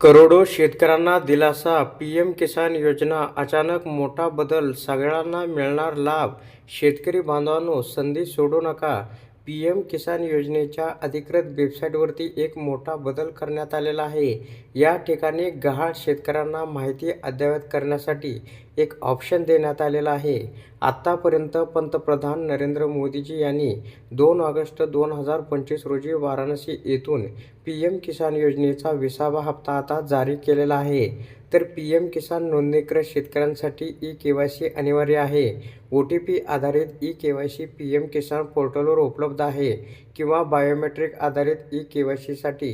करोडो शेतकऱ्यांना दिलासा पीएम किसान योजना अचानक मोठा बदल सगळ्यांना मिळणार लाभ. शेतकरी बांधवांनो संधी सोडू नका. पी एम किसान योजनेच्या अधिकृत वेबसाईटवरती एक मोठा बदल करण्यात आलेला आहे. या ठिकाणी गहाळ शेतकऱ्यांना माहिती अद्ययावत करण्यासाठी एक ऑप्शन देण्यात आलेला आहे. आत्तापर्यंत पंतप्रधान नरेंद्र मोदीजी यांनी दोन ऑगस्ट दोन हजार पंचवीस रोजी वाराणसी येथून पी एम किसान योजनेचा विसावा हप्ता आता जारी केलेला आहे. तर पी एम किसान नोंदणीकृत शेतकऱ्यांसाठी ई के वाय सी अनिवार्य आहे. ओ टी पी आधारित E K Y C P M Kisan पोर्टलवर उपलब्ध आहे किंवा बायोमेट्रिक आधारित ई के वाय सीसाठी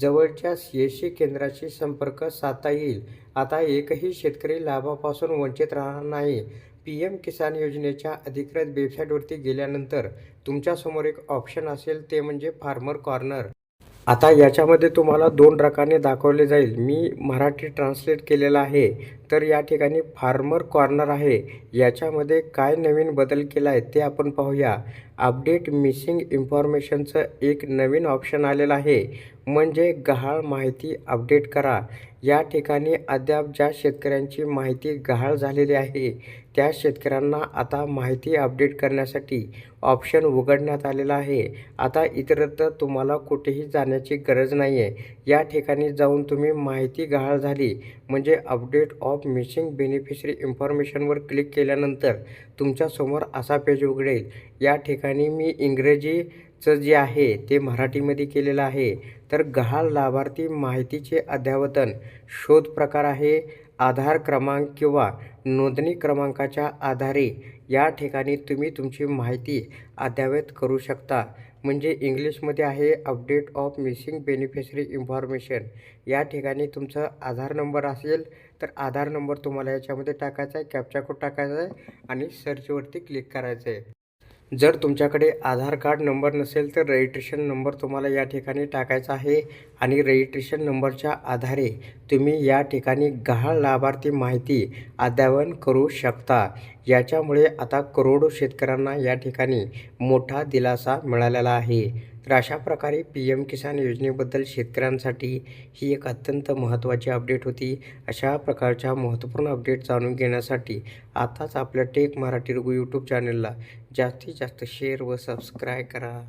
जवळच्या सी एस सी केंद्राशी संपर्क साधता येईल. आता एकही शेतकरी लाभापासून वंचित राहणार नाही. पी एम किसान योजनेच्या अधिकृत वेबसाईटवरती गेल्यानंतर तुमच्यासमोर एक ऑप्शन असेल ते म्हणजे फार्मर कॉर्नर. आता याच्यामध्ये तुम्हाला दोन रकाने दाखवले जाईल. मी मराठी ट्रान्सलेट केलेला आहे. तर या ठिकाणी फार्मर कॉर्नर आहे. याच्यामध्ये काय नवीन बदल केला आहे ते आपण पाहूया. अपडेट मिसिंग इन्फॉर्मेशनचं एक नवीन ऑप्शन आलेलं आहे. म्हणजे गहाळ माहिती अपडेट करा. या ठिकाणी अद्याप ज्या शेतकऱ्यांची माहिती गहाळ झालेली आहे त्या शेतकऱ्यांना आता माहिती अपडेट करण्यासाठी ऑप्शन उघडण्यात आलेला आहे. आता इतरत्र तुम्हाला कुठेही जाण्याची गरज नाही आहे या ठिकाणी जाऊन तुम्ही माहिती गहाळ झाली म्हणजे अपडेट ऑफ मिसिंग बेनिफिशरी इन्फॉर्मेशनवर क्लिक केल्यानंतर तुमच्यासमोर असा पेज उघडेल. या ठिकाणी मी इंग्रजी चं जे आहे ते मराठीमध्ये केलेलं आहे. तर गहाळ लाभार्थी माहितीचे अद्यावतन शोध प्रकार आहे आधार क्रमांक किंवा नोंदणी क्रमांकाच्या आधारे या ठिकाणी तुम्ही तुमची माहिती अद्ययावत करू शकता. म्हणजे इंग्लिशमध्ये आहे update of missing beneficiary information. या ठिकाणी तुमचा आधार नंबर असेल तर आधार नंबर तुम्हाला याच्यामध्ये टाकायचा आहे कॅप्चा कोड टाकायचा आहे आणि सर्चवरती क्लिक करायचं आहे. जर तुमच्याकडे आधार कार्ड नंबर नसेल तर रजिस्ट्रेशन नंबर तुम्हाला या ठिकाणी टाकायचा आहे आणि रजिस्ट्रेशन नंबरच्या आधारे तुम्ही या ठिकाणी गहाळ लाभार्थी माहिती अद्ययावत करू शकता. याच्यामुळे आता करोडो शेतकऱ्यांना या ठिकाणी मोठा दिलासा मिळालेला आहे. तर अशा प्रकारे पी एम किसान योजनेबद्दल शेतकऱ्यांसाठी ही एक अत्यंत महत्त्वाची अपडेट होती. अशा प्रकारच्या महत्त्वपूर्ण अपडेट जाणून घेण्यासाठी आताच आपल्या टेक मराठी रघु यूट्यूब चॅनलला जास्तीत जास्त शेअर व सबस्क्राईब करा.